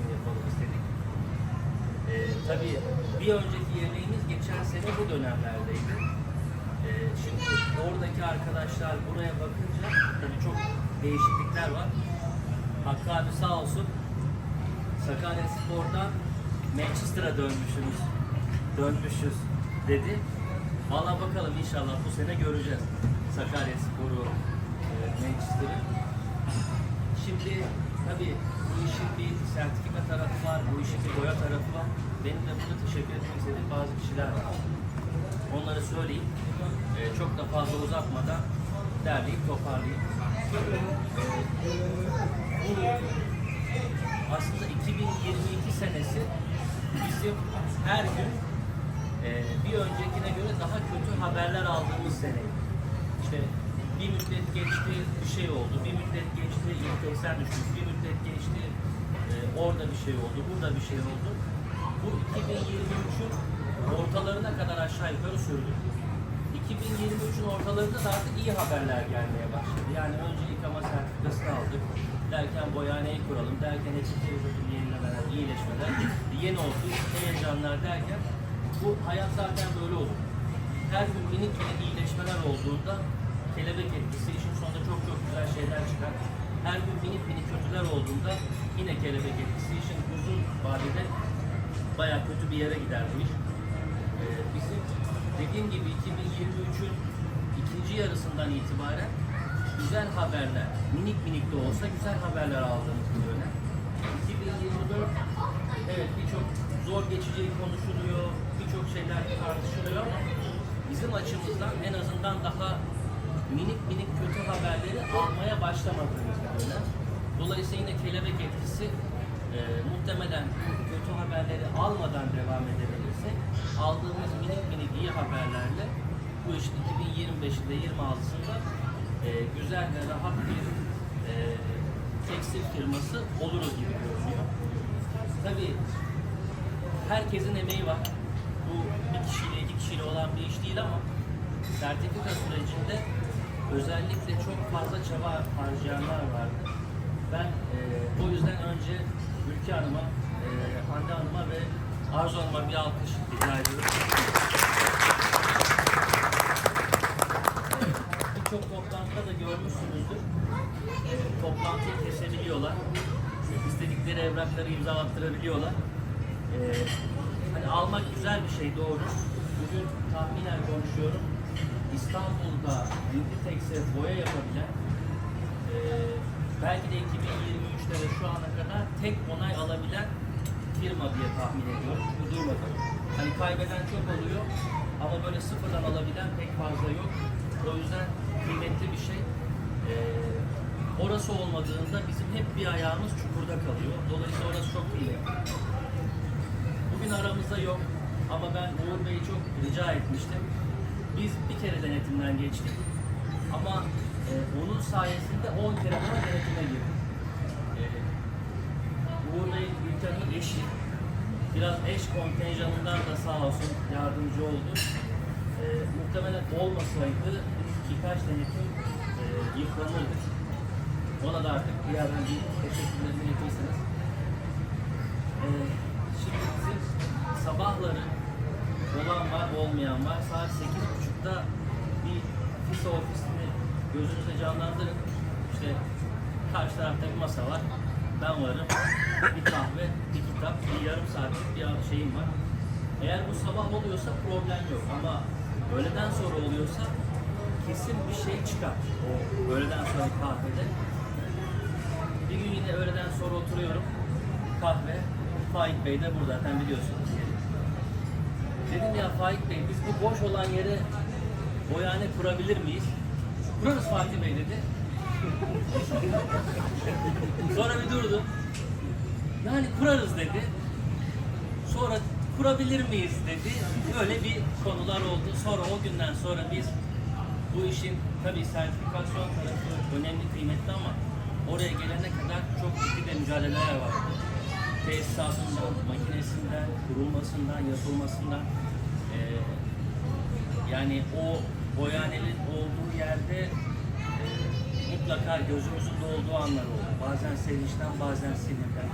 tanıtım yapalım istedik. Ee, tabii bir önceki yemeğimiz geçen sene bu dönemlerdeydi. Ee, şimdi oradaki arkadaşlar buraya bakınca tabii çok değişiklikler var. Hakkı abi sağ olsun Sakarya Spor'dan Manchester'a dönmüşüz, dönmüşüz dedi. Valla bakalım inşallah bu sene göreceğiz Sakarya Spor'u, e, Manchester'ı. Şimdi tabii bu işin bir sertifika tarafı var, bu işin bir boya tarafı var. Benim de burada teşekkür etmek istediğim bazı kişiler var. Onları söyleyeyim. E, çok da fazla uzatmadan derleyip toparlayayım. E, bu aslında 2022 senesi bizim her gün e, bir öncekine göre daha kötü haberler aldığımız seneydi. İşte bir müddet geçti bir şey oldu, bir müddet geçti infeksen düştü, bir müddet geçti e, orada bir şey oldu, burada bir şey oldu. Bu 2023'ün ortalarına kadar aşağı yukarı sürdü. 2023'ün ortalarında da artık iyi haberler gelmeye başladı. Yani önce yıkama sertifikasını aldık. Derken boyaneyi kuralım. Derken etik yenilemeler, iyileşmeler, yeni oldu, heyecanlar derken bu hayat zaten böyle olur. Her gün minik minik iyileşmeler olduğunda kelebek etkisi işin sonunda çok çok güzel şeyler çıkar. Her gün minik minik kötüler olduğunda yine kelebek etkisi işin uzun vadede bayağı kötü bir yere gider bu iş. Ee, bizim dediğim gibi 2023'ün ikinci yarısından itibaren güzel haberler, minik minik de olsa güzel haberler aldığımız bir dönem. 2024 evet birçok zor geçeceği konuşuluyor, birçok şeyler tartışılıyor ama bizim açımızdan en azından daha minik minik kötü haberleri almaya başlamadığımız bir dönem. Dolayısıyla yine kelebek etkisi e, muhtemelen kötü haberleri almadan devam edebilirsek aldığımız minik minik iyi haberlerle bu işin 2025'inde 26'sında e, güzel ve rahat bir e, tekstil firması oluruz gibi görünüyor. Tabii herkesin emeği var. Bu bir kişiyle iki kişiyle olan bir iş değil ama sertifika sürecinde özellikle çok fazla çaba harcayanlar vardı. Ben e, o yüzden önce Ülke Hanım'a, e, Hande Hanım'a ve Arzu Hanım'a bir alkış rica ediyorum. Birçok toplantıda da görmüşsünüzdür. E, toplantıyı kesebiliyorlar. İstedikleri evrakları imzalattırabiliyorlar. E, hani almak güzel bir şey doğru. Bugün tahminen konuşuyorum. İstanbul'da Inditex'e boya yapabilen e, belki de 2023'te ve şu ana kadar tek onay alabilen firma diye tahmin ediyorum. Çünkü duymadım. Hani kaybeden çok oluyor ama böyle sıfırdan alabilen pek fazla yok. O yüzden kıymetli bir şey. Ee, orası olmadığında bizim hep bir ayağımız çukurda kalıyor. Dolayısıyla orası çok kıymetli. Bugün aramızda yok ama ben Uğur Bey'i çok rica etmiştim. Biz bir kere denetimden geçtik ama e, onun sayesinde 10 kere daha denetime girdik. E, Uğur Bey ülkenin eşi. Biraz eş kontenjanından da sağ olsun yardımcı oldu. E, muhtemelen olmasaydı birkaç denetim e, yıpranırdı. Ona da artık bir yerden bir teşekkürlerimi iletirsiniz. E, şimdi bizim sabahları olan var, olmayan var. Saat 8.30'da bir FİSA ofisini gözünüzde canlandırın. İşte karşı tarafta bir masa var. Ben varım. Bir kahve, bir kitap, bir yarım saatlik bir şeyim var. Eğer bu sabah oluyorsa problem yok ama öğleden sonra oluyorsa kesin bir şey çıkar. O öğleden sonra kahvede. Bir gün yine öğleden sonra oturuyorum. Kahve. Faik Bey de burada. Zaten biliyorsunuz. Dedim ya Faik Bey biz bu boş olan yere boyane kurabilir miyiz? Kurarız Fatih Bey dedi. Sonra bir durdu. Yani kurarız dedi. Sonra kurabilir miyiz dedi. Öyle bir konular oldu. Sonra o günden sonra biz bu işin tabii sertifikasyon tarafı önemli kıymetli ama oraya gelene kadar çok ciddi de mücadeleler vardı. Tesisatından, makinesinden, kurulmasından, yapılmasından eee, yani o boyanenin olduğu yerde eee, mutlaka gözümüzün dolduğu anlar oldu. Bazen sevinçten, bazen sinirden.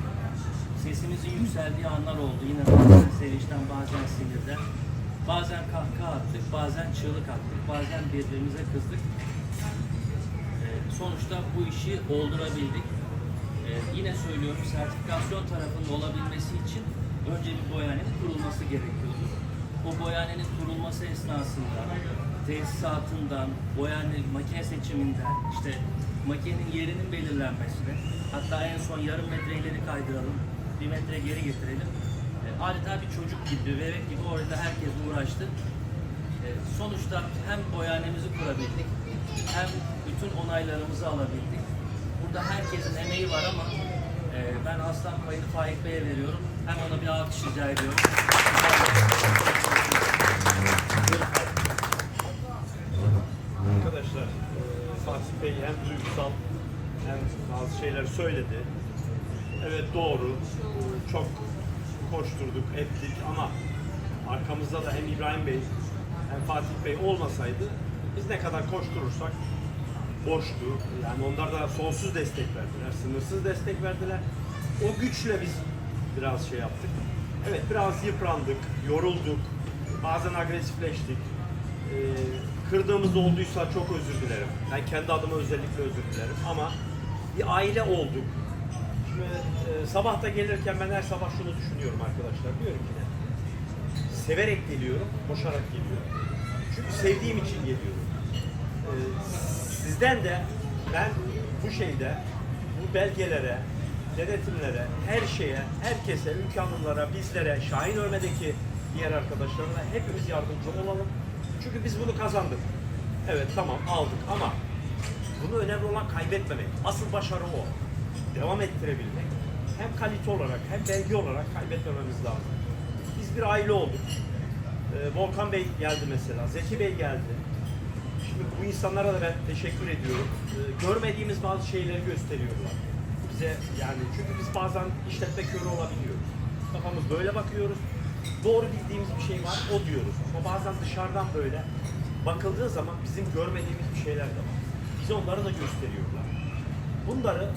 Sesimizin yükseldiği anlar oldu. Yine bazen sevinçten, bazen sinirden. Bazen kahkaha attık, bazen çığlık attık, bazen birbirimize kızdık. Ee, sonuçta bu işi oldurabildik. Ee, yine söylüyorum sertifikasyon tarafında olabilmesi için önce bir boyanenin kurulması gerekiyordu. O boyanenin kurulması esnasında tesisatından, boyane makine seçiminden, işte makinenin yerinin belirlenmesine, hatta en son yarım metre ileri kaydıralım, bir metre geri getirelim. Ee, adeta bir çocuk gibi, bebek gibi orada herkes uğraştı. Ee, sonuçta hem boyanemizi kurabildik, hem bütün onaylarımızı alabildik. Burada herkesin emeği var ama e, ben aslan payını Faik Bey'e veriyorum. Hem ona bir alkış rica ediyorum. Fatih Bey hem duygusal hem bazı şeyler söyledi. Evet doğru. Çok koşturduk, ettik ama arkamızda da hem İbrahim Bey hem Fatih Bey olmasaydı biz ne kadar koşturursak boştu. Yani onlar da sonsuz destek verdiler, sınırsız destek verdiler. O güçle biz biraz şey yaptık. Evet biraz yıprandık, yorulduk, bazen agresifleştik. Ee, kırdığımız olduysa çok özür dilerim. Ben kendi adıma özellikle özür dilerim ama bir aile olduk. Şimdi e, sabah da gelirken ben her sabah şunu düşünüyorum arkadaşlar. Diyorum ki ne? Severek geliyorum, koşarak geliyorum. Çünkü sevdiğim için geliyorum. Ee, sizden de ben bu şeyde, bu belgelere, denetimlere, her şeye, herkese, Ülke Hanımlara, bizlere, Şahin Örme'deki diğer arkadaşlarına hepimiz yardımcı olalım. Çünkü biz bunu kazandık. Evet tamam aldık ama bunu önemli olan kaybetmemek. Asıl başarı o. Devam ettirebilmek. Hem kalite olarak hem belge olarak kaybetmememiz lazım. Biz bir aile olduk. Ee, Volkan Bey geldi mesela, Zeki Bey geldi. Şimdi bu insanlara da ben teşekkür ediyorum. Ee, görmediğimiz bazı şeyleri gösteriyorlar. Bize yani çünkü biz bazen işletme körü olabiliyoruz. Kafamız böyle bakıyoruz. Doğru bildiğimiz bir şey var, o diyoruz. Ama bazen dışarıdan böyle bakıldığı zaman bizim görmediğimiz bir şeyler de var. Bize onları da gösteriyorlar. Bunları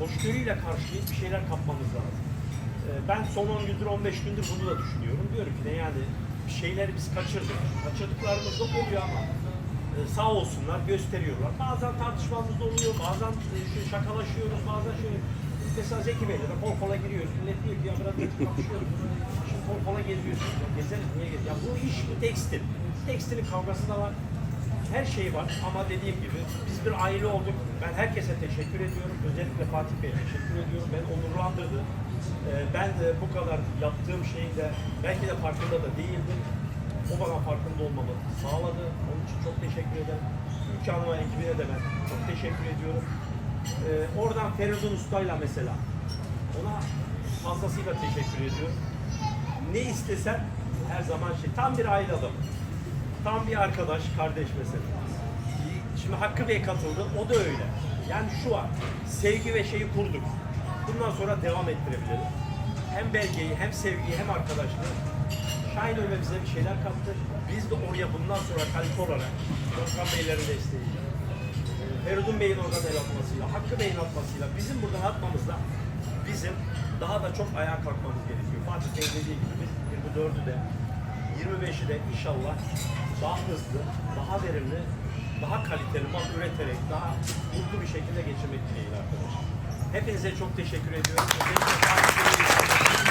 hoşgörüyle karşılayıp bir şeyler kapmamız lazım. Ee, Ben son 10 gündür, 15 gündür bunu da düşünüyorum. Diyorum ki ne yani bir şeyleri biz kaçırdık. Kaçırdıklarımız da oluyor ama e, sağ olsunlar gösteriyorlar. Bazen tartışmamız da oluyor, bazen e, şakalaşıyoruz, bazen şöyle mesela Zeki Bey'le de kol kola giriyoruz. Millet diyor ki ya biraz geçip. Şimdi kol kola geziyorsun. Gezeriz niye geziyoruz? Ya bu iş bu tekstil. Tekstilin kavgası da var. Her şey var ama dediğim gibi biz bir aile olduk. Ben herkese teşekkür ediyorum. Özellikle Fatih Bey'e teşekkür ediyorum. Beni onurlandırdı. Ee, ben de bu kadar yaptığım şeyin de belki de farkında da değildim. O bana farkında olmamı sağladı. Onun için çok teşekkür ederim. Ülke Hanım'a ekibine de ben çok teşekkür ediyorum. Ee, oradan Feridun Usta'yla mesela ona fazlasıyla teşekkür ediyorum. Ne istesem her zaman şey. Tam bir aile adamı. Tam bir arkadaş, kardeş mesela. Şimdi Hakkı Bey katıldı, o da öyle. Yani şu an sevgi ve şeyi kurduk. Bundan sonra devam ettirebiliriz. Hem belgeyi, hem sevgiyi, hem arkadaşlığı. Şahin Ölme bize bir şeyler kattı. Biz de oraya bundan sonra kalite olarak Volkan Beylerin desteğiyle, e, Feridun Bey'in oradan el atmasıyla, Hakkı Bey'in atmasıyla, bizim buradan atmamızla bizim daha da çok ayağa kalkmamız gerekiyor. Fatih Bey dediği gibi biz 24'ü de 25'i de inşallah daha hızlı, daha verimli, daha kaliteli mal üreterek, daha mutlu bir şekilde geçirmek dileğiyle arkadaşlar. Hepinize çok teşekkür ediyorum. Özellikle